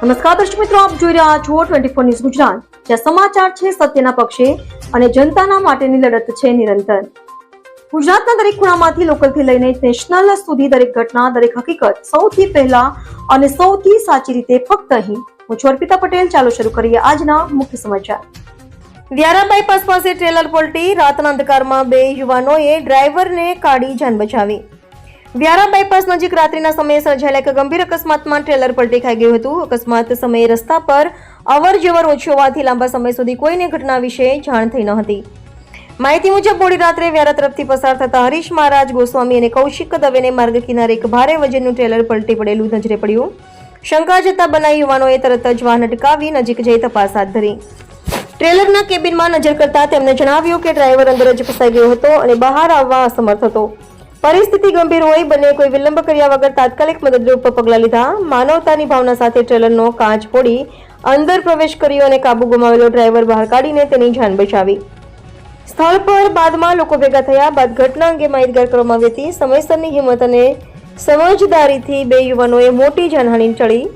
નમસ્કાર દર્શક મિત્રો, આપ જોઈ રહ્યા છો ટ્વેન્ટી ફોર ન્યૂઝ ગુજરાત. જ્યાં સમાચાર છે સત્યના પક્ષે અને જનતાના માટેની લડત છે નિરંતર. ગુજરાતના દરેક ખૂણામાંથી લોકલથી લઈને નેશનલ સુધી દરેક ઘટના, દરેક હકીકત સૌથી પહેલા અને સૌથી સાચી રીતે ફક્ત અહીં. હું છું અર્પિતા પટેલ. ચાલો શરૂ કરીએ આજના મુખ્ય સમાચાર. વ્યારા બાયપાસ પાસે ટ્રેલર પલટી, રાતના અંધકારમાં બે યુવાનોએ ડ્રાઈવરને કાઢી જાન બચાવી. વ્યારા બાયપાસ નજીક રાત્રિના સમયે સર્જાયેલા એક ગંભીર અકસ્માતમાં ટ્રેલર પલટી ખાઈ ગયું હતું. અકસ્માત સમયે રસ્તા પર અવર જવર ઓછી હોવાથી લાંબા સમય સુધી કોઈને ઘટના વિશે જાણ થઈ ન હતી. માહિતી મુજબ, મોડી રાત્રે વ્યારા તરફથી પસાર થતા હરીશ મહારાજ ગોસ્વામી અને કૌશિક દવેને માર્ગ કિનારે એક ભારે વજનનું ટ્રેલર પલટી પડેલું નજરે પડ્યું. શંકા જતા બનાવી યુવાનોએ તરત જ વાહન અટકાવી નજીક જઈ તપાસ હાથ ધરી. ટ્રેલરના કેબિનમાં નજર કરતા તેમને જણાવ્યું કે ડ્રાઈવર અંદર જ ફસાઈ ગયો હતો અને બહાર આવવા અસમર્થ હતો. પરિસ્થિતિ ગંભીર હોય બંને કોઈ વિલંબ કર્યા વગર તાત્કાલિક મદદરૂપ પગલાં લીધા. માનવતાની ભાવના સાથે ટ્રેલરનો કાચ ફોડી અંદર પ્રવેશ કર્યો અને કાબુ ગુમાવેલો ડ્રાઈવર બહાર કાઢીને તેની જાન બચાવી. સ્થળ પર બાદમાં લોકો ભેગા થયા. બાદ ઘટના અંગે માહિતગાર કરવામાં આવી હતી. સમયસરની હિંમત અને સમજદારીથી બે યુવાનોએ મોટી જાનહાની ટળી.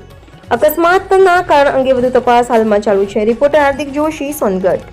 અકસ્માતના કારણ અંગે વધુ તપાસ હાલમાં ચાલુ છે. રિપોર્ટર હાર્દિક જોશી, સોનગઢ.